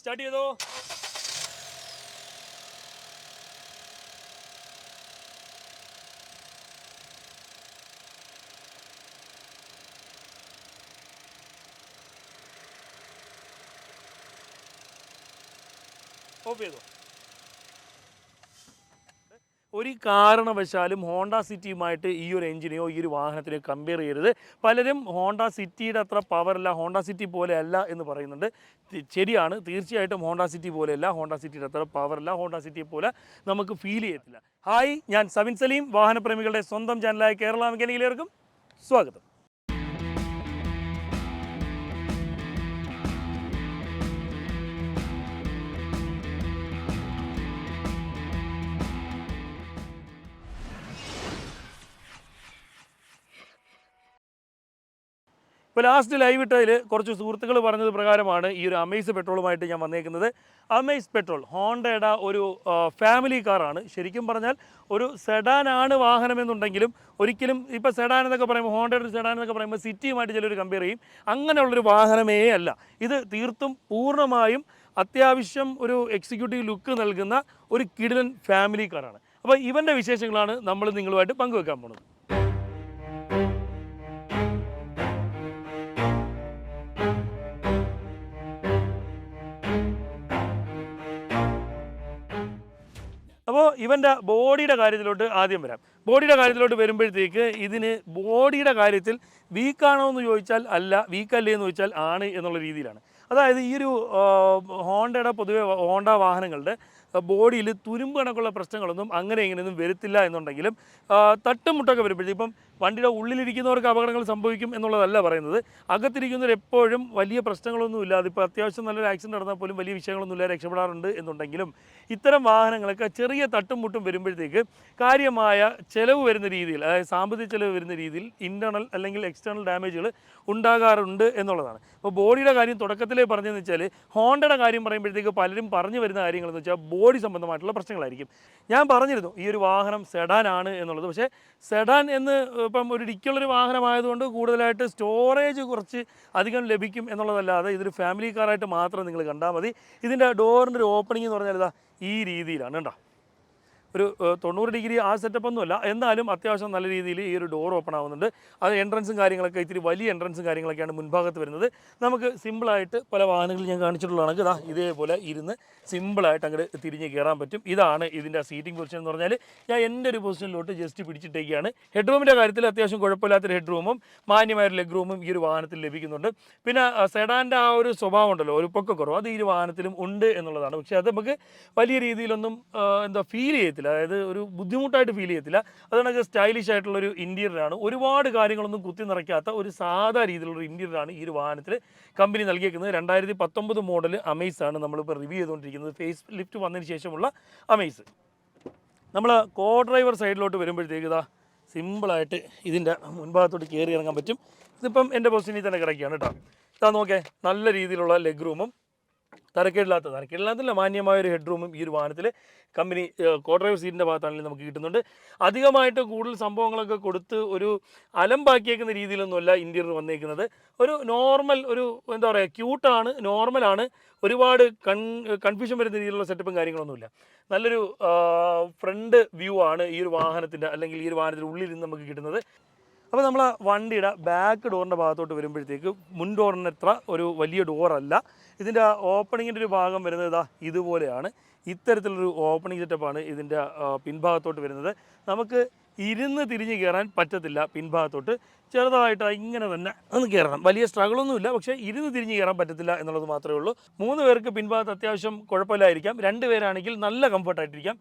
Start ചെയ്തോ? Of ചെയ്തോ? ഒരു കാരണവശാലും ഹോണ്ട സിറ്റിയുമായിട്ട് ഈ ഒരു എഞ്ചിനെയോ ഈ ഒരു വാഹനത്തിനെയോ കമ്പയർ ചെയ്യരുത്. പലരും ഹോണ്ട സിറ്റിയുടെ അത്ര പവറല്ല ഹോണ്ട സിറ്റി പോലെ അല്ല എന്ന് പറയുന്നുണ്ട്. ശരിയാണ്. തീർച്ചയായിട്ടും ഹോണ്ട സിറ്റി പോലെയല്ല ഹോണ്ട സിറ്റിയുടെ അത്ര പവറല്ല ഹോണ്ട സിറ്റിയെ പോലെ നമുക്ക് ഫീൽ ചെയ്യത്തില്ല. ഹായ് ഞാൻ സവിൻ സലീം വാഹനപ്രേമികളുടെ സ്വന്തം ചാനലായ കേരള മെക്കാനിക്കലേർക്കും സ്വാഗതം. ഇപ്പോൾ ലാസ്റ്റ് ലൈവ് ഇട്ടതിൽ കുറച്ച് സുഹൃത്തുക്കൾ പറഞ്ഞത് പ്രകാരമാണ് ഈ ഒരു അമേസ് പെട്രോളുമായിട്ട് ഞാൻ വന്നേക്കുന്നത്. അമേസ് പെട്രോൾ ഹോണ്ടയുടെ ഒരു ഫാമിലി കാറാണ് ശരിക്കും പറഞ്ഞാൽ ഒരു സെഡാനാണ് വാഹനമെന്നുണ്ടെങ്കിലും ഒരിക്കലും ഇപ്പോൾ സെഡാൻ എന്നൊക്കെ പറയുമ്പോൾ ഹോണ്ടയുടെ ഒരു സെഡാൻ എന്നൊക്കെ പറയുമ്പോൾ സിറ്റിയുമായിട്ട് ചിലർ കമ്പയർ ചെയ്യും. അങ്ങനെയുള്ളൊരു വാഹനമേ അല്ല. ഇത് തീർത്തും പൂർണമായും അത്യാവശ്യം ഒരു എക്സിക്യൂട്ടീവ് ലുക്ക് നൽകുന്ന ഒരു കിടിലൻ ഫാമിലി കാറാണ് അപ്പോൾ ഇവന്റെ വിശേഷങ്ങളാണ് നമ്മൾ നിങ്ങളുമായിട്ട് പങ്കുവെക്കാൻ പോകുന്നത് അപ്പോൾ ഇവന്റെ ബോഡിയുടെ കാര്യത്തിലോട്ട് ആദ്യം വരാം. ബോഡിയുടെ കാര്യത്തിലോട്ട് വരുമ്പോഴത്തേക്ക് ഇതിന് ബോഡിയുടെ കാര്യത്തിൽ വീക്കാണോ എന്ന് ചോദിച്ചാൽ അല്ല വീക്കല്ലേ എന്ന് ചോദിച്ചാൽ ആണ് എന്നുള്ള രീതിയിലാണ്. അതായത് ഈ ഒരു ഹോണ്ടയുടെ പൊതുവെ ഹോണ്ട വാഹനങ്ങളുടെ ബോഡിയിൽ തുരുമ്പ് കണക്കുള്ള പ്രശ്നങ്ങളൊന്നും അങ്ങനെ ഇങ്ങനെയൊന്നും വരത്തില്ല എന്നുണ്ടെങ്കിലും തട്ടുമുട്ടൊക്കെ തട്ടും മുട്ടൊക്കെ വരുമ്പോഴത്തേക്കും ഇപ്പം വണ്ടിയുടെ ഉള്ളിലിരിക്കുന്നവർക്ക് അപകടങ്ങൾ സംഭവിക്കും എന്നുള്ളതല്ല പറയുന്നത്. അകത്തിരിക്കുന്നവർ എപ്പോഴും വലിയ പ്രശ്നങ്ങളൊന്നും ഇല്ലാതെ ഇപ്പോൾ അത്യാവശ്യം നല്ലൊരു ആക്സിഡന്റ് നടന്നാൽ പോലും വലിയ വിഷയങ്ങളൊന്നും ഇല്ലാതെ രക്ഷപ്പെടാറുണ്ട് എന്നുണ്ടെങ്കിലും ഇത്തരം വാഹനങ്ങളൊക്കെ ചെറിയ തട്ടും മുട്ടും വരുമ്പോഴത്തേക്ക് കാര്യമായ ചിലവ് വരുന്ന രീതിയിൽ അതായത് സാമ്പത്തിക ചിലവ് വരുന്ന രീതിയിൽ ഇന്റേർണൽ അല്ലെങ്കിൽ എക്സ്റ്റേണൽ ഡാമേജുകൾ ഉണ്ടാകാറുണ്ട് എന്നുള്ളതാണ്. അപ്പോൾ ബോഡിയുടെ കാര്യം തുടക്കത്തിലേ പറഞ്ഞതെന്ന് വെച്ചാൽ ഹോണ്ടയുടെ കാര്യം പറയുമ്പോഴത്തേക്ക് പലരും പറഞ്ഞു വരുന്ന കാര്യങ്ങളെന്ന് വെച്ചാൽ ബോഡി സംബന്ധമായിട്ടുള്ള പ്രശ്നങ്ങളായിരിക്കും. ഞാൻ പറഞ്ഞിരുന്നു ഈ ഒരു വാഹനം സെഡാൻ ആണ് എന്നുള്ളത്. പക്ഷേ സെഡാൻ എന്ന് ഇപ്പം ഒരു ഡിക്കുള്ളൊരു വാഹനമായതുകൊണ്ട് കൂടുതലായിട്ട് സ്റ്റോറേജ് കുറച്ച് അധികം ലഭിക്കും എന്നുള്ളതല്ലാതെ ഇതൊരു ഫാമിലി കാറായിട്ട് മാത്രം നിങ്ങൾ കണ്ടാൽ മതി. ഇതിന്റെ ഡോറിന്റെ ഒരു ഓപ്പണിംഗ് എന്ന് പറഞ്ഞാൽ ഇതാ ഈ രീതിയിലാണ് കേട്ടോ ഒരു തൊണ്ണൂറ് ഡിഗ്രി ആ സെറ്റപ്പ് ഒന്നുമല്ല എന്നാലും അത്യാവശ്യം നല്ല രീതിയിൽ ഈ ഒരു ഡോർ ഓപ്പൺ ആവുന്നുണ്ട്. അത് എൻട്രൻസും കാര്യങ്ങളൊക്കെ ഇത്തിരി വലിയ എൻട്രൻസും കാര്യങ്ങളൊക്കെയാണ് മുൻഭാഗത്ത് വരുന്നത്. നമുക്ക് സിമ്പിളായിട്ട് പല വാഹനങ്ങളിൽ ഞാൻ കാണിച്ചിട്ടുള്ളതാണെങ്കിൽ ഇതാ ഇതേപോലെ ഇരുന്ന് സിമ്പിളായിട്ട് അങ്ങോട്ട് തിരിഞ്ഞ് കയറാൻ പറ്റും. ഇതാണ് ഇതിന്റെ സീറ്റിംഗ് പൊസിഷൻ എന്ന് പറഞ്ഞാൽ ഞാൻ എന്റെ ഒരു പൊസിഷനിലോട്ട് ജസ്റ്റ് പിടിച്ചിട്ടേക്കാണ്. ഹെഡ് റൂമിന്റെ കാര്യത്തിൽ അത്യാവശ്യം കുഴപ്പമില്ലാത്തൊരു ഹെഡ് റൂമും മാന്യമായൊരു ലെഗ് റൂമും ഈ ഒരു വാഹനത്തിൽ ലഭിക്കുന്നുണ്ട്. പിന്നെ സെഡാന്റെ ആ ഒരു സ്വഭാവം ഉണ്ടല്ലോ ഒരു പൊക്കക്കുറവ് അത് ഈ വാഹനത്തിലും ഉണ്ട് എന്നുള്ളതാണ്. പക്ഷേ അത് നമുക്ക് വലിയ രീതിയിലൊന്നും എന്താ ഫീൽ ചെയ്യത്തില്ല. അതായത് ഒരു ബുദ്ധിമുട്ടായിട്ട് ഫീൽ ചെയ്യത്തില്ല. അതുകൊണ്ട് സ്റ്റൈലിഷ് ആയിട്ടുള്ള ഒരു ഇന്റീരിയറാണ് ഒരുപാട് കാര്യങ്ങളൊന്നും കുത്തി നിറയ്ക്കാത്ത ഒരു സാധാ രീതിയിലുള്ള ഒരു ഇന്റീരിയറാണ് ഈ ഒരു വാഹനത്തിൽ കമ്പനി നൽകിയേക്കുന്നത്. രണ്ടായിരത്തി പത്തൊമ്പത് മോഡൽ അമേസ് ആണ് നമ്മളിപ്പോൾ റിവ്യൂ ചെയ്തുകൊണ്ടിരിക്കുന്നത്. ഫേസ് ലിഫ്റ്റ് വന്നതിന് ശേഷമുള്ള അമേസ് നമ്മൾ കോ ഡ്രൈവർ സൈഡിലോട്ട് വരുമ്പോഴത്തേക്ക് ഇതാ സിമ്പിളായിട്ട് ഇതിന്റെ മുൻഭാഗത്തോട്ട് കയറി ഇറങ്ങാൻ പറ്റും. ഇതിപ്പം എന്റെ പൊസിഷനിൽ തന്നെ കിടക്കുകയാണ് കേട്ടോ. ഇതാ നോക്കേ നല്ല രീതിയിലുള്ള ലെഗ് റൂമും തരക്കേടില്ലാത്ത തരക്കേടില്ലാത്തല്ല മാന്യമായ ഒരു ഹെഡ് റൂമും ഈ ഒരു വാഹനത്തിൽ കമ്പനി കോ ഡ്രൈവർ സീറ്റിന്റെ ഭാഗത്താണെങ്കിലും നമുക്ക് കിട്ടുന്നുണ്ട്. അധികമായിട്ട് കൂടുതൽ സംഭവങ്ങളൊക്കെ കൊടുത്ത് ഒരു അലമ്പാക്കിയേക്കുന്ന രീതിയിലൊന്നുമല്ല ഇന്റീരിയർ വന്നേക്കുന്നത്. ഒരു നോർമൽ ഒരു എന്താ പറയുക ക്യൂട്ടാണ് നോർമലാണ് ഒരുപാട് കൺ കൺഫ്യൂഷൻ വരുന്ന രീതിയിലുള്ള സെറ്റപ്പും കാര്യങ്ങളൊന്നുമില്ല. നല്ലൊരു ഫ്രണ്ട് വ്യൂ ആണ് ഈ ഒരു വാഹനത്തിന്റെ അല്ലെങ്കിൽ ഈ ഒരു വാഹനത്തിന്റെ ഉള്ളിൽ നിന്ന് നമുക്ക് കിട്ടുന്നത്. അപ്പോൾ നമ്മൾ വണ്ടിയുടെ ബാക്ക് ഡോറിന്റെ ഭാഗത്തോട്ട് വരുമ്പോഴത്തേക്ക് മുൻ ഡോറിനത്ര ഒരു വലിയ ഡോറല്ല ഇതിന്റെ ഓപ്പണിങ്ങിന്റെ ഒരു ഭാഗം വരുന്നത് ഇതാ ഇതുപോലെയാണ്. ഇത്തരത്തിലൊരു ഓപ്പണിംഗ് സെറ്റപ്പാണ് ഇതിന്റെ പിൻഭാഗത്തോട്ട് വരുന്നത്. നമുക്ക് ഇരുന്ന് തിരിഞ്ഞ് കയറാൻ പറ്റത്തില്ല പിൻഭാഗത്തോട്ട്. ചെറുതായിട്ട് ഇങ്ങനെ തന്നെ ഒന്ന് കയറണം വലിയ സ്ട്രഗിളൊന്നുമില്ല പക്ഷേ ഇരുന്ന് തിരിഞ്ഞ് കയറാൻ പറ്റത്തില്ല എന്നുള്ളത് മാത്രമേ ഉള്ളൂ. മൂന്ന് പേർക്ക് പിൻഭാഗത്ത് അത്യാവശ്യം കുഴപ്പമില്ലായിരിക്കാം. രണ്ട് പേരാണെങ്കിൽ നല്ല കംഫർട്ടായിട്ടിരിക്കാം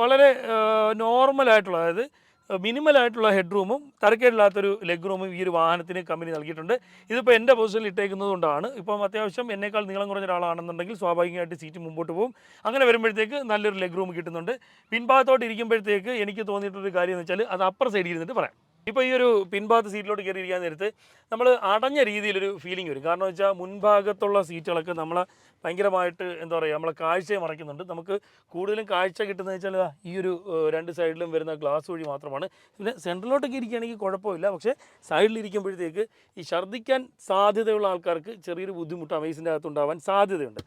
വളരെ നോർമലായിട്ടുള്ള അതായത് മിനിമൽ ആയിട്ടുള്ള ഹെഡ് റൂമും തരക്കേടില്ലാത്തൊരു ലെഗ് റൂമും ഈ ഒരു വാഹനത്തിന് കമ്പനി നൽകിയിട്ടുണ്ട്. ഇതിപ്പോൾ എന്റെ പൊസിഷനിൽ ഇട്ടേക്കുന്നത് കൊണ്ടാണ്. ഇപ്പം അത്യാവശ്യം എന്നേക്കാൾ നീളം കുറഞ്ഞ ഒരാളാണെന്നുണ്ടെങ്കിൽ സ്വാഭാവികമായിട്ട് സീറ്റ് മുമ്പോട്ട് പോകും. അങ്ങനെ വരുമ്പോഴത്തേക്ക് നല്ലൊരു ലെഗ് റൂം കിട്ടുന്നുണ്ട്. പിൻഭാഗത്തോട്ട് ഇരിക്കുമ്പോഴത്തേക്ക് എനിക്ക് തോന്നിയിട്ടൊരു കാര്യം എന്ന് വെച്ചാൽ അത് അപ്പർ സൈഡിൽ ഇരുന്നിട്ട് പറയാം. ഇപ്പോൾ ഈ ഒരു പിൻഭാഗത്ത് സീറ്റിലോട്ട് കയറി ഇരിക്കാൻ നേരത്ത് നമ്മൾ അടഞ്ഞ രീതിയിലൊരു ഫീലിംഗ് വരും. കാരണം വെച്ചാൽ മുൻഭാഗത്തുള്ള സീറ്റുകളൊക്കെ നമ്മളെ ഭയങ്കരമായിട്ട് എന്താ പറയുക നമ്മളെ കാഴ്ചയെ മറയ്ക്കുന്നുണ്ട്. നമുക്ക് കൂടുതലും കാഴ്ച കിട്ടുന്നത് വെച്ചാൽ ഈ ഒരു രണ്ട് സൈഡിലും വരുന്ന ഗ്ലാസ് വഴി മാത്രമാണ്. പിന്നെ സെൻട്രലിലോട്ടൊക്കെ ഇരിക്കുകയാണെങ്കിൽ കുഴപ്പമില്ല. പക്ഷേ സൈഡിലിരിക്കുമ്പോഴത്തേക്ക് ഈ ഛർദ്ദിക്കാൻ സാധ്യതയുള്ള ആൾക്കാർക്ക് ചെറിയൊരു ബുദ്ധിമുട്ട് അമേസിന്റെ അകത്തുണ്ടാവാൻ സാധ്യതയുണ്ട്.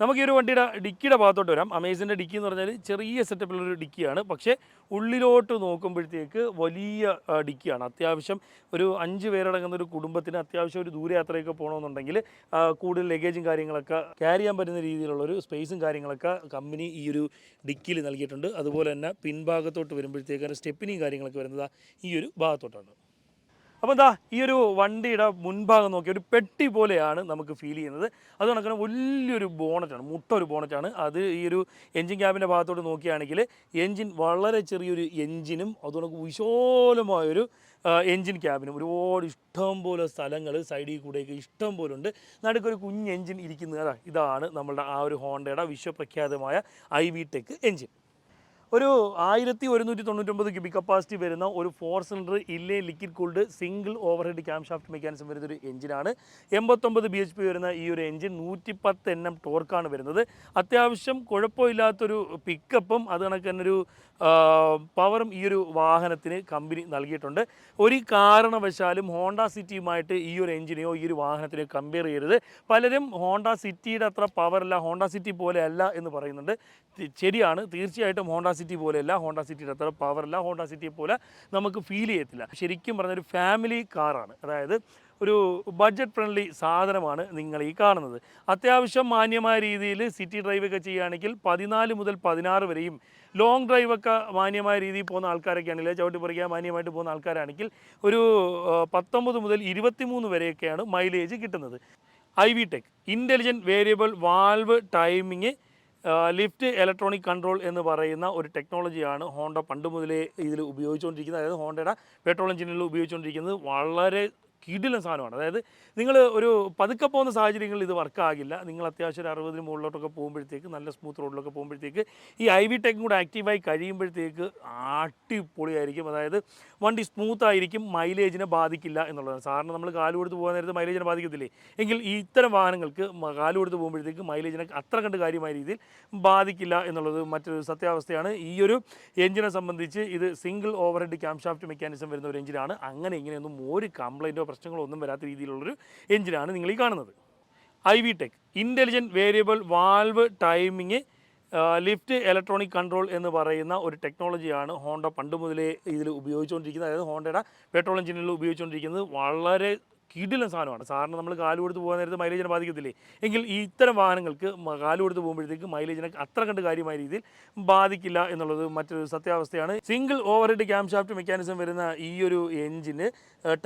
നമുക്ക് ഈ ഒരു വണ്ടിയുടെ ഡിക്കിയുടെ ഭാഗത്തോട്ട് വരാം. അമേസിന്റെ ഡിക്കി എന്ന് പറഞ്ഞാൽ ചെറിയ സെറ്റപ്പിലൊരു ഡിക്കിയാണ്. പക്ഷേ ഉള്ളിലോട്ട് നോക്കുമ്പോഴത്തേക്ക് വലിയ ഡിക്കിയാണ്. അത്യാവശ്യം ഒരു അഞ്ച് പേരടങ്ങുന്ന ഒരു കുടുംബത്തിന് അത്യാവശ്യം ഒരു ദൂരയാത്രയൊക്കെ പോകണമെന്നുണ്ടെങ്കിൽ കൂടുതൽ ലഗേജും കാര്യങ്ങളൊക്കെ ക്യാരി ചെയ്യാൻ പറ്റുന്ന രീതിയിലുള്ള ഒരു സ്പേസും കാര്യങ്ങളൊക്കെ കമ്പനി ഈ ഒരു ഡിക്കിയിൽ നൽകിയിട്ടുണ്ട്. അതുപോലെ തന്നെ പിൻഭാഗത്തോട്ട് വരുമ്പോഴത്തേക്ക് സ്റ്റെപ്പിനിയും കാര്യങ്ങളൊക്കെ വരുന്നത്. ഈ ഒരു ഭാഗത്തോട്ടാണ്. അപ്പോൾ എന്താ ഈ ഒരു വണ്ടിയുടെ മുൻഭാഗം നോക്കി ഒരു പെട്ടി പോലെയാണ് നമുക്ക് ഫീൽ ചെയ്യുന്നത്. അത് കണക്കിന് വലിയൊരു ബോണറ്റാണ് മുട്ട ഒരു ബോണറ്റാണ് അത് ഈ ഒരു എൻജിൻ ക്യാബിന്റെ ഭാഗത്തോട്ട് നോക്കിയാണെങ്കിൽ എൻജിൻ വളരെ ചെറിയൊരു എൻജിനും അതുകൊണ്ട് വിശാലമായൊരു എൻജിൻ ക്യാബിനും ഒരുപാട് ഇഷ്ടം പോലെ സ്ഥലങ്ങൾ സൈഡിൽ കൂടെയൊക്കെ ഇഷ്ടം പോലെ ഉണ്ട്. നടുക്കൊരു കുഞ്ഞ് എൻജിൻ ഇരിക്കുന്നത് ഇതാണ് നമ്മളുടെ ആ ഒരു ഹോണ്ടയുടെ വിശ്വപ്രഖ്യാതമായ ഐ വി ടെക് എൻജിൻ ഒരു ആയിരത്തി ഒരുന്നൂറ്റി തൊണ്ണൂറ്റൊമ്പത് ക്യൂബിക് കപ്പാസിറ്റി വരുന്ന ഒരു ഫോർ സിലിണ്ടർ ഇല്ലേ liquid cooled single over head cam shaft mechanism വരുന്ന ഒരു എഞ്ചിനാണ് എൺപത്തൊമ്പത് ബി എച്ച് പി വരുന്ന ഈ ഒരു എഞ്ചിൻ നൂറ്റി പത്ത് എൻ എം ടോർക്കാണ് വരുന്നത്. അത്യാവശ്യം കുഴപ്പമില്ലാത്തൊരു പിക്കപ്പും അത് കണക്ക് തന്നെ ഒരു പവറും ഈ ഒരു വാഹനത്തിന് കമ്പനി നൽകിയിട്ടുണ്ട്. ഒരു കാരണവശാലും ഹോണ്ട സിറ്റിയുമായിട്ട് ഈ ഒരു എഞ്ചിനെയോ ഈ ഒരു വാഹനത്തിനെയോ കമ്പയർ ചെയ്യരുത്. പലരും ഹോണ്ട സിറ്റിയുടെ അത്ര പവറല്ല ഹോണ്ട സിറ്റി പോലെ അല്ല എന്ന് പറയുന്നുണ്ട്. ശരിയാണ്. തീർച്ചയായിട്ടും ഹോണ്ട സിറ്റി പോലെയല്ല ഹോണ്ട സിറ്റിയുടെ അത്ര പവറല്ല ഹോണ്ട സിറ്റിയെ പോലെ നമുക്ക് ഫീൽ ചെയ്യത്തില്ല. ശരിക്കും പറഞ്ഞൊരു ഫാമിലി കാറാണ് അതായത് ഒരു ബഡ്ജറ്റ് ഫ്രണ്ട്ലി സാധനമാണ് നിങ്ങൾ ഈ കാണുന്നത്. അത്യാവശ്യം മാന്യമായ രീതിയിൽ സിറ്റി ഡ്രൈവ് ഒക്കെ ചെയ്യുകയാണെങ്കിൽ പതിനാല് മുതൽ പതിനാറ് വരെയും ലോങ് ഡ്രൈവ് ഒക്കെ മാന്യമായ രീതിയിൽ പോകുന്ന ആൾക്കാരൊക്കെ ആണെങ്കിൽ ചവിട്ടി പറിക്കാൻ മാന്യമായിട്ട് പോകുന്ന ആൾക്കാരാണെങ്കിൽ ഒരു പത്തൊമ്പത് മുതൽ ഇരുപത്തിമൂന്ന് വരെയൊക്കെയാണ് മൈലേജ് കിട്ടുന്നത്. I V tech intelligent variable valve timing lift electronic control എന്ന് പറയുന്ന ഒരു ടെക്നോളജിയാണ് ഹോണ്ട പണ്ട് മുതലേ ഇതിൽ ഉപയോഗിച്ചുകൊണ്ടിരിക്കുന്നത്. അതായത് ഹോണ്ടയുടെ പെട്രോൾ എഞ്ചിനിൽ ഉപയോഗിച്ചുകൊണ്ടിരിക്കുന്നത് വളരെ കിടിലൻ സാധനമാണ്. അതായത് നിങ്ങൾ ഒരു പതുക്കെ പോകുന്ന സാഹചര്യങ്ങളിൽ ഇത് വർക്കാകില്ല നിങ്ങൾ അത്യാവശ്യം ഒരു അറുപതിന് മുകളിലോട്ടൊക്കെ പോകുമ്പോഴത്തേക്ക് നല്ല സ്മൂത്ത് റോഡിലൊക്കെ പോകുമ്പോഴത്തേക്ക് ഈ ഐ വി ടെക്കും കൂടെ ആക്റ്റീവായി കഴിയുമ്പോഴത്തേക്ക് അടിപൊളിയായിരിക്കും. അതായത് വണ്ടി സ്മൂത്ത് ആയിരിക്കും മൈലേജിനെ ബാധിക്കില്ല എന്നുള്ളതാണ്. സാറിന് നമ്മൾ കാലു കൊടുത്ത് പോകാൻ നേരത്ത് മൈലേജിനെ ബാധിക്കത്തില്ലേ? എങ്കിൽ ഈ ഇത്തരം വാഹനങ്ങൾക്ക് കാലു കൊടുത്ത് പോകുമ്പോഴത്തേക്ക് മൈലേജിനെ അത്ര കണ്ട് കാര്യമായ രീതിയിൽ ബാധിക്കില്ല എന്നുള്ളത് മറ്റൊരു സത്യാവസ്ഥയാണ്. ഈ ഒരു എഞ്ചിനെ സംബന്ധിച്ച് ഇത് single over head camshaft mechanism വരുന്ന ഒരു എഞ്ചിനാണ് അങ്ങനെ ഇങ്ങനെയൊന്നും ഒരു കംപ്ലൈന്റോ പ്രശ്നങ്ങളോ ഒന്നും വരാത്ത രീതിയിലുള്ളൊരു എഞ്ചിനാണ് നിങ്ങൾ ഈ കാണുന്നത്. I V tech intelligent variable valve timing lift electronic control എന്ന് പറയുന്ന ഒരു ടെക്നോളജിയാണ് ഹോണ്ട പണ്ട് മുതലേ ഇതിൽ ഉപയോഗിച്ചുകൊണ്ടിരിക്കുന്നത്. അതായത് ഹോണ്ടയുടെ പെട്രോൾ എഞ്ചിനിൽ ഉപയോഗിച്ചുകൊണ്ടിരിക്കുന്നത് വളരെ കിടിലൻ സാധനമാണ്. സാറിന് നമ്മൾ കാൽ കൊടുത്ത് പോകാൻ നേരത്ത് മൈലേജിനെ ബാധിക്കത്തില്ലേ? എങ്കിൽ ഇത്തരം വാഹനങ്ങൾക്ക് കാൽ കൊടുത്ത് പോകുമ്പോഴത്തേക്ക് മൈലേജിനെ അത്ര കണ്ട് കാര്യമായ രീതിയിൽ ബാധിക്കില്ല എന്നുള്ളത് മറ്റൊരു സത്യാവസ്ഥയാണ്. Single over head cam shaft mechanism വരുന്ന ഈ ഒരു എഞ്ചിന്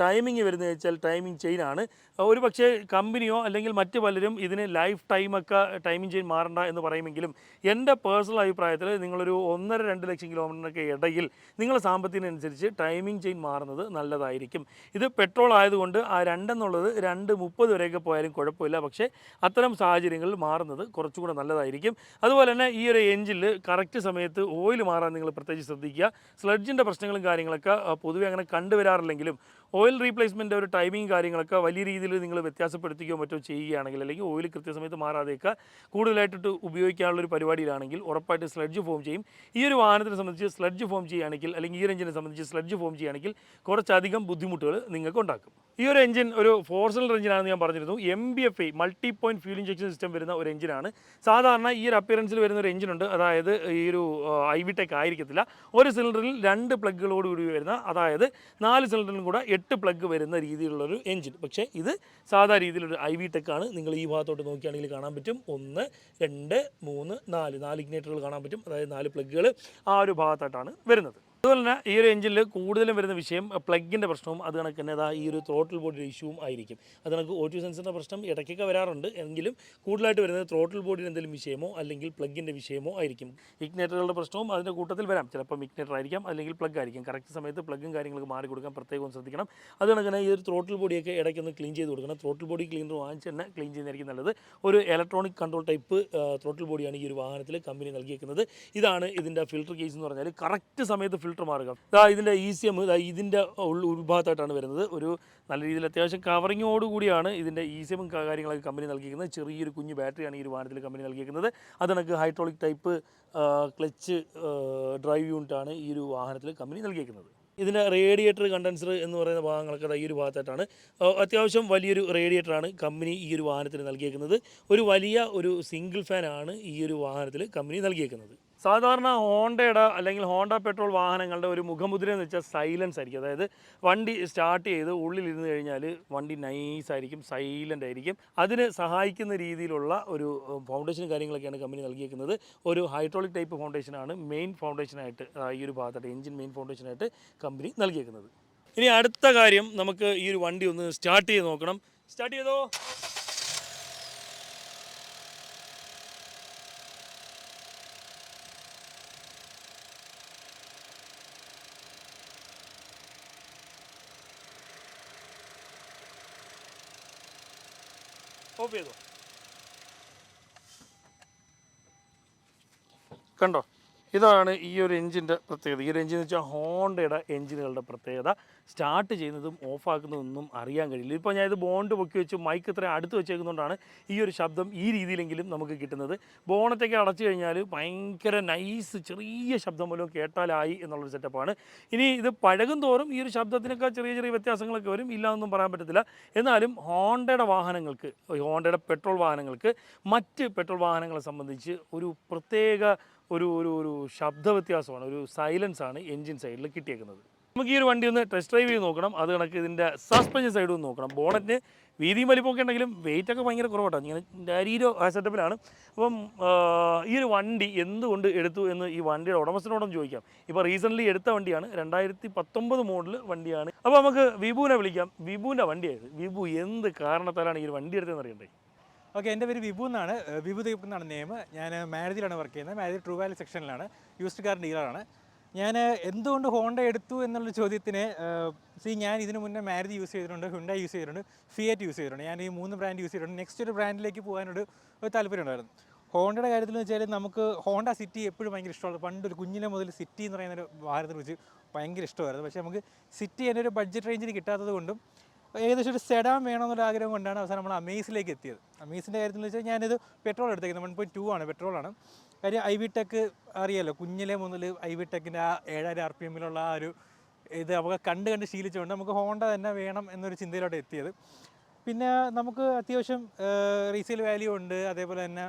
ടൈമിംഗ് വരുന്നത് വെച്ചാൽ ടൈമിംഗ് ചെയിനാണ് ഒരു പക്ഷേ കമ്പനിയോ അല്ലെങ്കിൽ മറ്റ് പലരും ഇതിന് ലൈഫ് ടൈമൊക്കെ ടൈമിംഗ് ചെയിൻ മാറണ്ട എന്ന് പറയുമെങ്കിലും എന്റെ പേഴ്സണൽ അഭിപ്രായത്തിൽ നിങ്ങളൊരു ഒന്നര രണ്ട് ലക്ഷം കിലോമീറ്ററിനൊക്കെ ഇടയിൽ നിങ്ങളുടെ സാമ്പത്തികനുസരിച്ച് ടൈമിംഗ് ചെയിൻ മാറുന്നത് നല്ലതായിരിക്കും. ഇത് പെട്രോൾ ആയതുകൊണ്ട് ആ രണ്ടെന്നുള്ളത് രണ്ട് മുപ്പത് വരെയൊക്കെ പോയാലും കുഴപ്പമില്ല. പക്ഷേ അത്തരം സാഹചര്യങ്ങളിൽ മാറുന്നത് കുറച്ചുകൂടെ നല്ലതായിരിക്കും. അതുപോലെ തന്നെ ഈ ഒരു എഞ്ചിനിൽ കറക്റ്റ് സമയത്ത് ഓയിൽ മാറാൻ നിങ്ങൾ പ്രത്യേകിച്ച് ശ്രദ്ധിക്കുക. സ്ലഡ്ജിന്റെ പ്രശ്നങ്ങളും കാര്യങ്ങളൊക്കെ പൊതുവെ അങ്ങനെ കണ്ടുവരാറില്ലെങ്കിലും ഓയിൽ റീപ്ലേസ്മെന്റ് ഒരു ടൈമിങ് കാര്യങ്ങളൊക്കെ വലിയ രീതിയിൽ നിങ്ങൾ വ്യത്യാസപ്പെടുത്തുകയോ മറ്റോ ചെയ്യുകയാണെങ്കിൽ അല്ലെങ്കിൽ ഓയിൽ കൃത്യസമയത്ത് മാറാതെയൊക്കെ കൂടുതലായിട്ടിട്ട് ഉപയോഗിക്കാനുള്ളൊരു പരിപാടിയിലാണെങ്കിൽ ഉറപ്പായിട്ട് സ്ലഡ്ജ് ഫോം ചെയ്യും. ഈ ഒരു വാഹനത്തിനെ സംബന്ധിച്ച് സ്ലഡ്ജ് ഫോം ചെയ്യുകയാണെങ്കിൽ അല്ലെങ്കിൽ ഈ ഒരു എഞ്ചിനെ സംബന്ധിച്ച് സ്ലഡ്ജ് ഫോം ചെയ്യുകയാണെങ്കിൽ കുറച്ചധികം ബുദ്ധിമുട്ടുകൾ നിങ്ങൾക്ക് ഉണ്ടാക്കും. ഈ ഒരു എഞ്ചിൻ ഒരു ഫോർ സിലിണ്ടർ എഞ്ചിനാണെന്ന് ഞാൻ പറഞ്ഞിരുന്നു. M B F I multi point fuel injection system വരുന്ന ഒരു എഞ്ചിനാണ് സാധാരണ ഈ ഒരു അപ്പിയറൻസിൽ വരുന്ന ഒരു എഞ്ചിനുണ്ട് അതായത് ഈ ഒരു ഐ വി ടെക് ആയിരിക്കത്തില്ല. ഒരു സിലിണ്ടറിൽ രണ്ട് പ്ലഗുകളോട് കൂടി വരുന്ന അതായത് നാല് സിലിണ്ടറിലും കൂടെ എട്ട് പ്ലഗ് വരുന്ന രീതിയിലുള്ള ഒരു എഞ്ചിൻ പക്ഷേ ഇത് സാധാ രീതിയിലൊരു ഐ വി ടെക് ആണ്. നിങ്ങൾ ഈ ഭാഗത്തോട്ട് നോക്കുകയാണെങ്കിൽ കാണാൻ പറ്റും. ഒന്ന് രണ്ട് മൂന്ന് നാല്. നാല് ഇഗ്നേറ്ററുകൾ കാണാൻ പറ്റും. അതായത് നാല് പ്ലഗുകൾ ആ ഒരു ഭാഗത്തായിട്ടാണ് വരുന്നത്. അതുപോലെ തന്നെ ഈ ഒരു എഞ്ചിനിൽ കൂടുതലും വരുന്ന വിഷയം പ്ലഗിന്റെ പ്രശ്നവും അത് കണക്ക് തന്നെ അതാ ഈ ഒരു ത്രോട്ടിൽ ബോഡിയുടെ ഇഷ്യൂവും ആയിരിക്കും. അത് കണക്ക് ഓ ടു സെൻസറിന്റെ പ്രശ്നം ഇടയ്ക്കൊക്കെ വരാറുണ്ട്. എങ്കിലും കൂടുതലായിട്ട് വരുന്നത് ത്രോട്ടിൽ ബോഡിയുടെ എന്തെങ്കിലും വിഷയമോ അല്ലെങ്കിൽ പ്ലഗിന്റെ വിഷയമോ ആയിരിക്കും. ഇഗ്നേറ്ററുകളുടെ പ്രശ്നവും അതിന്റെ കൂട്ടത്തിൽ വരാം. ചിലപ്പം ഇഗ്നേറ്റർ ആയിരിക്കാം അല്ലെങ്കിൽ പ്ലഗ് ആയിരിക്കും. കറക്റ്റ് സമയത്ത് പ്ലഗും കാര്യങ്ങളൊക്കെ മാറി കൊടുക്കാൻ പ്രത്യേകം ശ്രദ്ധിക്കണം. അത് കണക്ക് തന്നെ ഈ ഒരു ത്രോട്ടിൽ ബോഡിയൊക്കെ ഇടയ്ക്കൊന്ന് ക്ലീൻ ചെയ്ത് കൊടുക്കണം. ത്രോട്ടിൽ ബോഡി ക്ലീനർ വാങ്ങിച്ച് തന്നെ ക്ലീൻ ചെയ്യുന്നതായിരിക്കും നല്ലത്. ഒരു ഇലക്ട്രോണിക് കൺട്രോൾ ടൈപ്പ് ത്രോട്ടിൽ ബോഡിയാണ് ഈ ഒരു വാഹനത്തിൽ കമ്പനി നൽകിയിരിക്കുന്നത് ഇതാണ് ഇതിന്റെ ഫിൽട്ടർ കേസ് എന്ന് പറഞ്ഞാൽ കറക്റ്റ് സമയത്ത് ഫിൽട്ടർ മാറുക. ഇതാ ഇതിന്റെ ഇ സി എം ഇതാ ഇതിന്റെ ഉൾ- ഉൾഭാഗത്തായിട്ടാണ് വരുന്നത്. ഒരു നല്ല രീതിയിൽ അത്യാവശ്യം കവറിങ്ങോട് കൂടിയാണ് ഇതിന്റെ ഇ സി എമ്മും കാര്യങ്ങളൊക്കെ കമ്പനി നൽകിയിരിക്കുന്നത്. ചെറിയൊരു കുഞ്ഞു ബാറ്ററിയാണ് ഈ ഒരു വാഹനത്തിൽ കമ്പനി നൽകിയിരിക്കുന്നത്. അത് കണക്ക് ഹൈഡ്രോളിക് ടൈപ്പ് ക്ലച്ച് ഡ്രൈവ് യൂണിറ്റാണ് ഈ ഒരു വാഹനത്തിൽ കമ്പനി നൽകിയിരിക്കുന്നത്. ഇതിന്റെ റേഡിയേറ്റർ കണ്ടൻസർ എന്ന് പറയുന്ന ഭാഗങ്ങളൊക്കെ ഈ ഒരു ഭാഗത്തായിട്ടാണ്. അത്യാവശ്യം വലിയൊരു റേഡിയേറ്ററാണ് കമ്പനി ഈ ഒരു വാഹനത്തിന് നൽകിയേക്കുന്നത് ഒരു വലിയ ഒരു സിംഗിൾ ഫാനാണ് ഈ ഒരു വാഹനത്തിൽ കമ്പനി നൽകിയേക്കുന്നത് സാധാരണ ഹോണ്ടയുടെ അല്ലെങ്കിൽ ഹോണ്ട പെട്രോൾ വാഹനങ്ങളുടെ ഒരു മുഖമുദ്ര എന്ന് വെച്ചാൽ സൈലൻസ് ആയിരിക്കും. അതായത് വണ്ടി സ്റ്റാർട്ട് ചെയ്ത് ഉള്ളിലിരുന്ന് കഴിഞ്ഞാൽ വണ്ടി നൈസ് ആയിരിക്കും സൈലന്റ് ആയിരിക്കും. അതിന് സഹായിക്കുന്ന രീതിയിലുള്ള ഒരു ഫൗണ്ടേഷൻ കാര്യങ്ങളൊക്കെയാണ് കമ്പനി നൽകിയേക്കുന്നത്. ഒരു ഹൈഡ്രോളിക് ടൈപ്പ് ഫൗണ്ടേഷനാണ് മെയിൻ ഫൗണ്ടേഷനായിട്ട് ഈ ഒരു ഭാഗത്തായിട്ട് എഞ്ചിൻ മെയിൻ ഫൗണ്ടേഷനായിട്ട് കമ്പനി നൽകിയേക്കുന്നത്. ഇനി അടുത്ത കാര്യം നമുക്ക് ഈ ഒരു വണ്ടി ഒന്ന് സ്റ്റാർട്ട് ചെയ്ത് നോക്കണം. സ്റ്റാർട്ട് ചെയ്തോ? ചെയ്തോ. കണ്ടോ? ഇതാണ് ഈ ഒരു എഞ്ചിന്റെ പ്രത്യേകത. ഈ ഒരു എഞ്ചിൻ വെച്ചാൽ ഹോണ്ടയുടെ എഞ്ചിനുകളുടെ പ്രത്യേകത. സ്റ്റാർട്ട് ചെയ്യുന്നതും ഓഫാക്കുന്നതൊന്നും അറിയാൻ കഴിയില്ല. ഇപ്പോൾ ഞാൻ ഇത് ബോണ്ട് പൊക്കി വെച്ച് മൈക്ക് ഇത്രയും അടുത്ത് വെച്ചേക്കുന്നതുകൊണ്ടാണ് ഈ ഒരു ശബ്ദം ഈ രീതിയിലെങ്കിലും നമുക്ക് കിട്ടുന്നത്. ബോണത്തേക്ക് അടച്ചു കഴിഞ്ഞാൽ ഭയങ്കര നൈസ് ചെറിയ ശബ്ദം പോലും കേട്ടാലായി എന്നുള്ളൊരു സെറ്റപ്പാണ് ഇനി ഇത് പഴകും തോറും ഈ ഒരു ശബ്ദത്തിനൊക്കെ ചെറിയ ചെറിയ വ്യത്യാസങ്ങളൊക്കെ വരും. ഇല്ല എന്നൊന്നും പറയാൻ പറ്റത്തില്ല. എന്നാലും ഹോണ്ടയുടെ വാഹനങ്ങൾക്ക് ഹോണ്ടയുടെ പെട്രോൾ വാഹനങ്ങൾക്ക് മറ്റ് പെട്രോൾ വാഹനങ്ങളെ സംബന്ധിച്ച് ഒരു പ്രത്യേക ഒരു ഒരു ഒരു ശബ്ദ വ്യത്യാസമാണ് ഒരു സൈലൻസാണ് എൻജിൻ സൈഡിൽ കിട്ടിയേക്കുന്നത്. നമുക്ക് ഈ ഒരു വണ്ടി ഒന്ന് ടെസ്റ്റ് ഡ്രൈവ് ചെയ്ത് നോക്കണം. അത് കണക്ക് ഇതിന്റെ സസ്പെൻഷൻ സൈഡും നോക്കണം. ബോണറ്റിന് വീതിയും വലിപ്പമൊക്കെ ഉണ്ടെങ്കിലും വെയിറ്റ് ഒക്കെ ഭയങ്കര കുറവാണ് ഇങ്ങനെ ഡാരീരോ ആ സെറ്റപ്പിലാണ് അപ്പം ഈ ഒരു വണ്ടി എന്തുകൊണ്ട് എടുത്തു എന്ന് ഈ വണ്ടിയുടെ ഉടമസ്ഥനോടൊന്ന് ചോദിക്കാം. ഇപ്പോൾ റീസെന്റ്ലി എടുത്ത വണ്ടിയാണ്. രണ്ടായിരത്തി പത്തൊമ്പത് മോഡൽ വണ്ടിയാണ്. അപ്പോൾ നമുക്ക് വിഭുവിനെ വിളിക്കാം. വിഭുവിന്റെ വണ്ടിയായത്. വിഭു എന്ത് കാരണത്താലാണ് ഈ ഒരു വണ്ടി എടുത്തതെന്ന് അറിയണ്ടേ? ഓക്കെ എന്റെ പേര് വിഭു എന്നാണ്. വിഭു ദീപ് എന്നാണ് നെയിം. ഞാൻ മാരേജിലാണ് വർക്ക് ചെയ്യുന്നത്. മാരേജ് ട്രൂ വാലി സെക്ഷനിലാണ് യൂസ്ഡ് കാർ ഡീലറാണ് ഞാൻ എന്തുകൊണ്ട് ഹോണ്ട എടുത്തു എന്നുള്ള ചോദ്യത്തിന് സി ഞാൻ ഇതിനു മുന്നേ മാരുതി യൂസ് ചെയ്തിട്ടുണ്ട് ഹുണ്ട യൂസ് ചെയ്തിട്ടുണ്ട് ഫിയറ്റ് യൂസ് ചെയ്തിട്ടുണ്ട്. ഞാൻ ഈ മൂന്ന് ബ്രാൻഡ് യൂസ് ചെയ്തിട്ടുണ്ട്. നെക്സ്റ്റ് ഒരു ബ്രാൻഡിലേക്ക് പോകാനൊരു ഒരു താല്പര്യം ഉണ്ടായിരുന്നു. ഹോണ്ടയുടെ കാര്യത്തിൽ വെച്ചാൽ നമുക്ക് ഹോണ്ട സിറ്റി എപ്പോഴും ഭയങ്കര ഇഷ്ടമാണ്. പണ്ട് ഒരു കുഞ്ഞിലെ മുതൽ സിറ്റി എന്ന് പറയുന്ന ഒരു വാഹനത്തെ കുറിച്ച് ഭയങ്കര ഇഷ്ടമായിരുന്നു. പക്ഷേ നമുക്ക് സിറ്റി എന്റെ ഒരു ബഡ്ജറ്റ് റേഞ്ചിന് കിട്ടാത്തത് കൊണ്ടും ഏകദേശം ഒരു സെഡാൻ വേണമെന്നൊരു ആഗ്രഹം കൊണ്ടാണ് അവസാനം നമ്മൾ അമേസിലേക്ക് എത്തിയത്. അമേസിന്റെ കാര്യത്തിൽ വെച്ചാൽ ഞാനിത് പെട്രോൾ എടുത്തേക്കുന്നത്. വൺ പോയിന്റ് ടു ആണ് പെട്രോളാണ് കാര്യം ഐ വി ടെക് അറിയാലോ കുഞ്ഞിലെ മുതൽ ഐ വി ടെക്കിന്റെ ആ ഏഴായിരം ആർ പി എമ്മിലുള്ള ആ ഒരു ഇത് നമുക്ക് കണ്ട് കണ്ട് ശീലിച്ചുകൊണ്ട് നമുക്ക് ഹോണ്ട തന്നെ വേണം എന്നൊരു ചിന്തയിലോട്ട് എത്തിയത്. പിന്നെ നമുക്ക് അത്യാവശ്യം റീസെയിൽ വാല്യൂ ഉണ്ട്. അതേപോലെ തന്നെ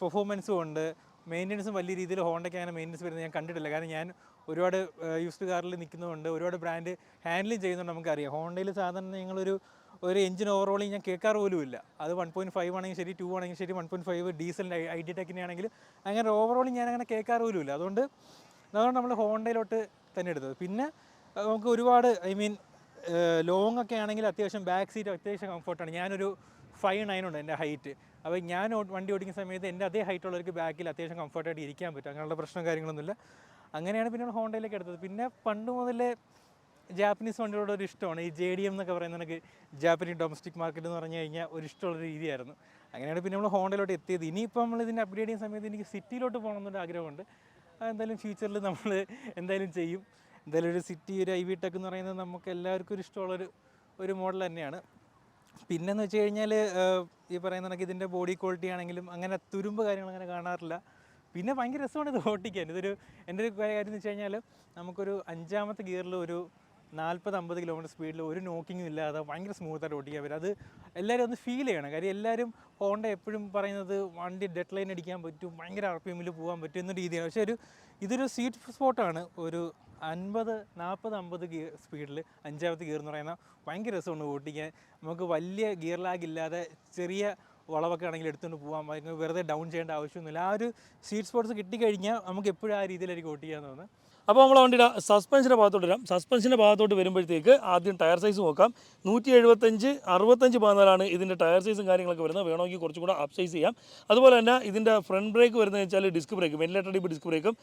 പെർഫോമൻസും ഉണ്ട്. മെയിന്റനൻസും വലിയ രീതിയിൽ ഹോണ്ടയ്ക്ക് അങ്ങനെ മെയിന്റനൻസ് വരുന്നത് ഞാൻ കണ്ടിട്ടില്ല. കാരണം ഞാൻ ഒരുപാട് യൂസ്ഡ് കാറിൽ നിൽക്കുന്നതുകൊണ്ട് ഒരുപാട് ബ്രാൻഡ് ഹാൻഡിൽ ചെയ്യുന്നുണ്ട് നമുക്കറിയാം. ഹോണ്ടയിൽ സാധാരണ ഞങ്ങളൊരു ഒരു എഞ്ചിൻ ഓവറോളിങ് ഞാൻ കേൾക്കാറ് പോലും ഇല്ല അത് വൺ പോയിന്റ് ഫൈവ് ആണെങ്കിൽ ശരി ടു ആണെങ്കിലും ശരി വൺ പോയിന്റ് ഫൈവ് ഡീസലിന്റെ ഐ ഡി ടെക്കിന്റെ ആണെങ്കിൽ അങ്ങനെ ഓവറോളിങ് ഞാൻ അങ്ങനെ കേൾക്കാറ് പോലും ഇല്ല അതുകൊണ്ട് അതുകൊണ്ട് നമ്മൾ ഹോണ്ടയിലോട്ട് തന്നെ എടുത്തത്. പിന്നെ നമുക്ക് ഒരുപാട് ഐ മീൻ ലോങ് ഒക്കെ ആണെങ്കിൽ അത്യാവശ്യം ബാക്ക് സീറ്റ് അത്യാവശ്യം കംഫർട്ടാണ് ഞാനൊരു ഫൈവ് നയൻ ഉണ്ട് എന്റെ ഹൈറ്റ് അപ്പോൾ ഞാൻ വണ്ടി ഓടിക്കുന്ന സമയത്ത് എന്റെ അതേ ഹൈറ്റ് ഉള്ളവർക്ക് ബാക്കിൽ അത്യാവശ്യം കംഫർട്ടായിട്ട് ഇരിക്കാൻ പറ്റും. അങ്ങനെയുള്ള പ്രശ്നം കാര്യങ്ങളൊന്നുമില്ല. അങ്ങനെയാണ് പിന്നെ ഹോണ്ടയിലേക്ക് എടുത്തത്. പിന്നെ പണ്ട് മുതലേ ജാപ്പനീസ് വണ്ടികളോട് ഒരു ഇഷ്ടമാണ്. ഈ ജെ ഡി എം എന്നൊക്കെ പറയുന്ന എനിക്ക് ജാപ്പനീസ് ഡൊമസ്റ്റിക് മാർക്കറ്റ് എന്ന് പറഞ്ഞു കഴിഞ്ഞാൽ ഒരു ഇഷ്ടമുള്ള രീതിയായിരുന്നു. അങ്ങനെയാണ് പിന്നെ നമ്മൾ ഹോണ്ടയിലോട്ട് എത്തിയത്. ഇനിയിപ്പോൾ നമ്മൾ ഇതിന്റെ അപ്ഗ്രേഡ് ചെയ്യുന്ന സമയത്ത് എനിക്ക് സിറ്റിയിലോട്ട് പോകണം എന്നൊരു ആഗ്രഹമുണ്ട് എന്തായാലും ഫ്യൂച്ചറിൽ നമ്മൾ എന്തായാലും ചെയ്യും. എന്തായാലും ഒരു സിറ്റി ഒരു ഐ വി ടെക് എന്ന് പറയുന്നത് നമുക്ക് എല്ലാവർക്കും ഒരു ഇഷ്ടമുള്ളൊരു ഒരു മോഡൽ തന്നെയാണ്. പിന്നെന്ന് വെച്ച് കഴിഞ്ഞാൽ ഈ പറയുന്ന കണക്ക് ഇതിന്റെ ബോഡി ക്വാളിറ്റി ആണെങ്കിലും അങ്ങനെ തുരുമ്പ് കാര്യങ്ങൾ അങ്ങനെ കാണാറില്ല. പിന്നെ ഭയങ്കര രസമാണ് ഇത് ഓട്ടിക്കാൻ ഇതൊരു എന്റെ ഒരു കാര്യം എന്ന് വെച്ച് കഴിഞ്ഞാൽ നമുക്കൊരു അഞ്ചാമത്തെ ഗിയറിൽ ഒരു നാൽപ്പത് അമ്പത് കിലോമീറ്റർ സ്പീഡിൽ ഒരു നോക്കിങ്ങും ഇല്ലാതെ ഭയങ്കര സ്മൂത്തായിട്ട് ഓടിക്കാൻ പറ്റും. അത് എല്ലാവരും ഒന്ന് ഫീൽ ചെയ്യണം. കാര്യം എല്ലാവരും ഹോണ്ട എപ്പോഴും പറയുന്നത് വണ്ടി ഡെഡ് ലൈൻ അടിക്കാൻ പറ്റും ഭയങ്കര ആർ പി എമ്മിൽ പോകാൻ പറ്റും എന്ന രീതിയാണ് പക്ഷേ ഒരു ഇതൊരു സ്വീറ്റ് സ്പോട്ടാണ് ഒരു അൻപത് നാൽപ്പത് അമ്പത് ഗിയർ സ്പീഡിൽ അഞ്ചാമത്തെ ഗിയർ എന്ന് പറയുന്ന ഭയങ്കര രസമാണ് ഓട്ടിക്കാൻ നമുക്ക് വലിയ ഗിയർ ലാഗ് ഇല്ലാതെ ചെറിയ വളവൊക്കെ ആണെങ്കിൽ എടുത്തുകൊണ്ട് പോകാം വെറുതെ ഡൗൺ ചെയ്യേണ്ട ആവശ്യമൊന്നുമില്ല. ആ ഒരു സീറ്റ് സ്പോട്ട്സ് കിട്ടിക്കഴിഞ്ഞാൽ നമുക്ക് എപ്പോഴും ആ രീതിയിലായിരിക്കും ഓട്ട് ചെയ്യാൻ തോന്നുന്നത്. അപ്പോൾ നമ്മൾ വണ്ടിയുടെ സസ്പെൻഷന്റെ ഭാഗത്തോട്ട് വരാം. സസ്പെൻഷന്റെ ഭാഗത്തോട്ട് വരുമ്പോഴത്തേക്ക് ആദ്യം ടയർ സൈസ് നോക്കാം. നൂറ്റി എഴുപത്തഞ്ച് അറുപത്തഞ്ച് പതിനാലാണ് ഇതിന്റെ ടയർ സൈസും കാര്യങ്ങളൊക്കെ വരുന്നത്. വേണമെങ്കിൽ കുറച്ചും കൂടെ അപ് സൈസ് ചെയ്യാം. അതുപോലെ തന്നെ ഇതിന്റെ ഫ്രണ്ട് ബ്രേക്ക് വരുന്നത് വെച്ചാൽ ഡിസ്ക് ബ്രേക്കും വെന്റിലേറ്റർ ഡിപ്പ് ഡിസ്ക് ബ്രേക്കും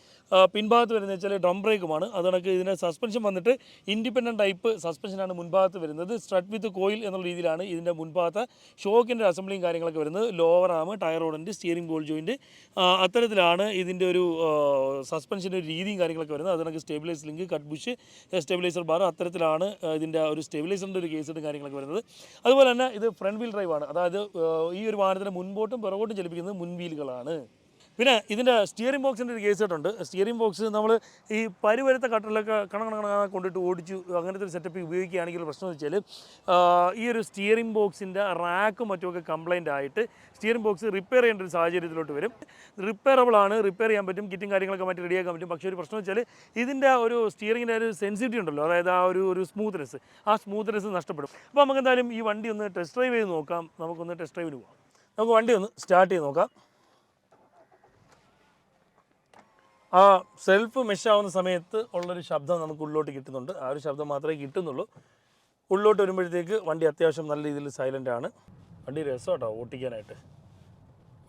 പിൻഭാഗത്ത് വരുന്നത് വെച്ചാൽ ഡ്രം ബ്രേക്കുമാണ് അത് കണക്ക് ഇതിന്റെ സസ്പെൻഷൻ വന്നിട്ട് ഇൻഡിപെൻഡന്റ് ടൈപ്പ് സസ്പെൻഷനാണ് മുൻഭാഗത്ത് വരുന്നത്. സ്ട്രട്ട് വിത്ത് കോയിൽ എന്നുള്ള രീതിയിലാണ് ഇതിന്റെ മുൻഭാഗത്തെ ഷോക്കിന്റെ അസംബ്ലിയും കാര്യങ്ങളൊക്കെ വരുന്നത്. ലോവർ ആം ടയർ ഓടന്റ് സ്റ്റിയറിംഗ് ബോൾ ജോയിന്റ് അത്തരത്തിലാണ് ഇതിന്റെ ഒരു സസ്പെൻഷന്റെ രീതിയും കാര്യങ്ങളൊക്കെ വരുന്നത്. അത് stabiliser stabilise link cut bush stabiliser bar അത്തരത്തിലാണ് ഇതിന്റെ ഒരു സ്റ്റെബിലൈസറിന്റെ ഒരു കേസും കാര്യങ്ങളൊക്കെ വരുന്നത്. അതുപോലെ തന്നെ ഇത് ഫ്രണ്ട് വീൽ ഡ്രൈവാണ് അതായത് ഈ ഒരു വാഹനത്തിന് മുൻപോട്ടും പിറകോട്ടും ചലിപ്പിക്കുന്നത് മുൻവീലുകളാണ്. പിന്നെ ഇതിന്റെ സ്റ്റിയറിംഗ് ബോക്സിന്റെ ഒരു കേസ് കേട്ടുണ്ട് സ്റ്റിയറിംഗ് ബോക്സ് നമ്മൾ ഈ പരുവരുത്ത കട്ടറിലൊക്കെ കണ കണ കണ കൊണ്ടിട്ട് ഓടിച്ചു അങ്ങനത്തെ ഒരു സെറ്റപ്പ് ഉപയോഗിക്കുകയാണെങ്കിൽ പ്രശ്നം എന്ന് വെച്ചാൽ ഈ ഒരു സ്റ്റിയറിംഗ് ബോക്സിന്റെ റാക്കും മറ്റുമൊക്കെ കംപ്ലൈന്റ് ആയിട്ട് സ്റ്റിയറിംഗ് ബോക്സ് റിപ്പയർ ചെയ്യേണ്ട ഒരു സാഹചര്യത്തിലോട്ട് വരും. റിപ്പയറബിൾ ആണ് റിപ്പയർ ചെയ്യാൻ പറ്റും കിറ്റും കാര്യങ്ങളൊക്കെ മാറ്റി റെഡിയാക്കാൻ പറ്റും. പക്ഷേ ഒരു പ്രശ്നം വെച്ചാൽ ഇതിന്റെ ഒരു സ്റ്റിയറിങ്ങിന്റെ ഒരു സെൻസിറ്റി ഉണ്ടല്ലോ അതായത് ആ ഒരു ഒരു സ്മൂത്ത്നെസ് ആ സ്മൂത്ത്നെസ് നഷ്ടപ്പെടും. അപ്പോൾ നമുക്ക് എന്തായാലും ഈ വണ്ടി ഒന്ന് ടെസ്റ്റ് ഡ്രൈവ് ചെയ്ത് നോക്കാം. നമുക്കൊന്ന് ടെസ്റ്റ് ഡ്രൈവിന് പോകാം നമുക്ക് വണ്ടി ഒന്ന് സ്റ്റാർട്ട് ചെയ്ത് നോക്കാം. ആ സെൽഫ് മെഷാവുന്ന സമയത്ത് ഉള്ളൊരു ശബ്ദം നമുക്ക് ഉള്ളിലോട്ട് കിട്ടുന്നുണ്ട്. ആ ഒരു ശബ്ദം മാത്രമേ കിട്ടുന്നുള്ളൂ. ഉള്ളിലോട്ട് വരുമ്പോഴത്തേക്ക് വണ്ടി അത്യാവശ്യം നല്ല രീതിയിൽ സൈലന്റ് ആണ്. വണ്ടി രസമാട്ടോ ഓട്ടിക്കാനായിട്ട്.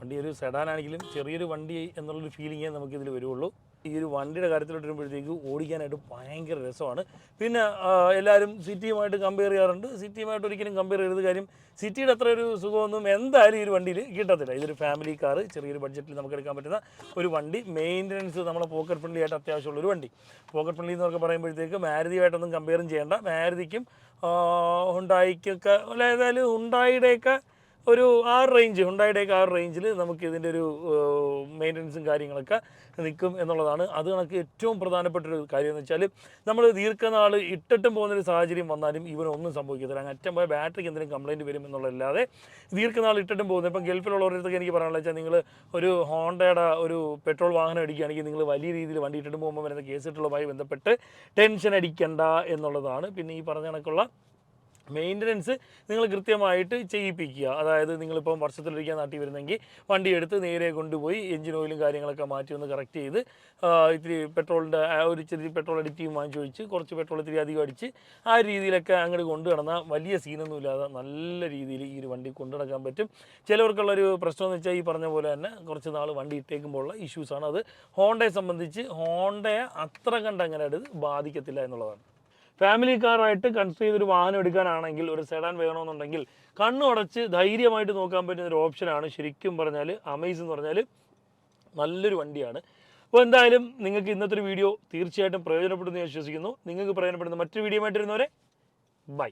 വണ്ടി ഒരു സെഡാനാണെങ്കിലും ചെറിയൊരു വണ്ടി എന്നുള്ളൊരു ഫീലിങ്ങേ നമുക്കിതിൽ വരുള്ളൂ. ഈ ഒരു വണ്ടിയുടെ കാര്യത്തിലോട്ട് വരുമ്പോഴത്തേക്ക് ഓടിക്കാനായിട്ട് ഭയങ്കര രസമാണ്. പിന്നെ എല്ലാവരും സിറ്റിയുമായിട്ട് കമ്പയർ ചെയ്യാറുണ്ട്. സിറ്റിയുമായിട്ട് ഒരിക്കലും കമ്പയർ ചെയ്യരുത്. കാര്യം സിറ്റിയുടെ അത്ര ഒരു സുഖമൊന്നും എന്തായാലും ഈ ഒരു വണ്ടിയിൽ കിട്ടത്തില്ല. ഇതൊരു ഫാമിലി കാർ ചെറിയൊരു ബഡ്ജറ്റിൽ നമുക്ക് എടുക്കാൻ പറ്റുന്ന ഒരു വണ്ടി. മെയിന്റനൻസ് നമ്മളെ പോക്കറ്റ് ഫ്രണ്ട്ലി ആയിട്ട് അത്യാവശ്യമുള്ള ഒരു വണ്ടി. പോക്കറ്റ് ഫ്രണ്ട്ലി എന്നൊക്കെ പറയുമ്പോഴത്തേക്ക് മാരുതിയുമായിട്ടൊന്നും കമ്പയറും ചെയ്യേണ്ട. മാരുതിക്കും ഹുണ്ടായിക്കൊക്കെ അല്ല ഏതായാലും ഹുണ്ടായിയുടെയൊക്കെ ഒരു ആ റേഞ്ച് ഹുണ്ടായിയുടെയൊക്കെ ആ റേഞ്ചിൽ നമുക്ക് ഇതിന്റെ ഒരു മെയിന്റനൻസും കാര്യങ്ങളൊക്കെ നിൽക്കും എന്നുള്ളതാണ്. അത് കണക്ക് ഏറ്റവും പ്രധാനപ്പെട്ട ഒരു കാര്യം എന്ന് വെച്ചാൽ നമ്മൾ ദീർഘനാൾ ഇട്ടിട്ടും പോകുന്നൊരു സാഹചര്യം വന്നാലും ഇവനൊന്നും സംഭവിക്കത്തില്ല. അറ്റം പോയ ബാറ്ററിക്ക് എന്തെങ്കിലും കംപ്ലയിന്റ് വരും എന്നുള്ളതല്ലാതെ ദീർഘനാൾ ഇട്ടിട്ടും പോകുന്നത് ഇപ്പം ഗൾഫിലുള്ളവരടുത്തൊക്കെ എനിക്ക് പറയാനുള്ള വെച്ചാൽ നിങ്ങൾ ഒരു ഹോണ്ടയുടെ ഒരു പെട്രോൾ വാഹനം അടിക്കുകയാണെങ്കിൽ നിങ്ങൾ വലിയ രീതിയിൽ വണ്ടി ഇട്ടിട്ട് പോകുമ്പോൾ വരുന്ന കേസിട്ടുള്ളതുമായി ബന്ധപ്പെട്ട് ടെൻഷൻ അടിക്കണ്ട എന്നുള്ളതാണ്. പിന്നെ ഈ പറഞ്ഞ കണക്കുള്ള മെയിന്റനൻസ് നിങ്ങൾ കൃത്യമായിട്ട് ചെയ്യിപ്പിക്കുക. അതായത് നിങ്ങളിപ്പം വർഷത്തിലൊരിക്കൽ നാട്ടിൽ വരുന്നെങ്കിൽ വണ്ടി എടുത്ത് നേരെ കൊണ്ടുപോയി എഞ്ചിൻ ഓയിലും കാര്യങ്ങളൊക്കെ മാറ്റി ഒന്ന് കറക്റ്റ് ചെയ്ത് ഇത്തിരി പെട്രോളിന്റെ ഒരു ചെറിയ പെട്രോൾ അഡിറ്റീവ് വാങ്ങിച്ച് ഒഴിച്ച് കുറച്ച് പെട്രോൾ ഇത്തിരി അധികം അടിച്ച് ആ രീതിയിലൊക്കെ അങ്ങോട്ട് കൊണ്ടു നടന്നാൽ വലിയ സീനൊന്നും ഇല്ലാതെ നല്ല രീതിയിൽ ഈ ഒരു വണ്ടി കൊണ്ടു നടക്കാൻ പറ്റും. ചിലവർക്കുള്ളൊരു പ്രശ്നം എന്ന് വെച്ചാൽ ഈ പറഞ്ഞ പോലെ തന്നെ കുറച്ച് നാൾ വണ്ടി ഇട്ടേക്കുമ്പോഴുള്ള ഇഷ്യൂസാണ് അത് ഹോണ്ടയെ സംബന്ധിച്ച് ഹോണ്ടയെ അത്ര കണ്ട് അങ്ങനെ അത് ബാധിക്കത്തില്ല എന്നുള്ളതാണ്. ഫാമിലി കാറായിട്ട് കൺസിഡർ ചെയ്തൊരു വാഹനം എടുക്കാനാണെങ്കിൽ ഒരു സെഡാൻ വേണമെന്നുണ്ടെങ്കിൽ കണ്ണുടച്ച് ധൈര്യമായിട്ട് നോക്കാൻ പറ്റുന്ന ഒരു ഓപ്ഷനാണ് ശരിക്കും പറഞ്ഞാൽ അമേസ് എന്ന് പറഞ്ഞാൽ നല്ലൊരു വണ്ടിയാണ്. അപ്പോൾ എന്തായാലും നിങ്ങൾക്ക് ഇന്നത്തെ ഒരു വീഡിയോ തീർച്ചയായിട്ടും പ്രയോജനപ്പെടുന്നു വിശ്വസിക്കുന്നു. നിങ്ങൾക്ക് പ്രയോജനപ്പെടുന്ന മറ്റൊരു വീഡിയോ ആയിട്ട് വരുന്നവരെ ബൈ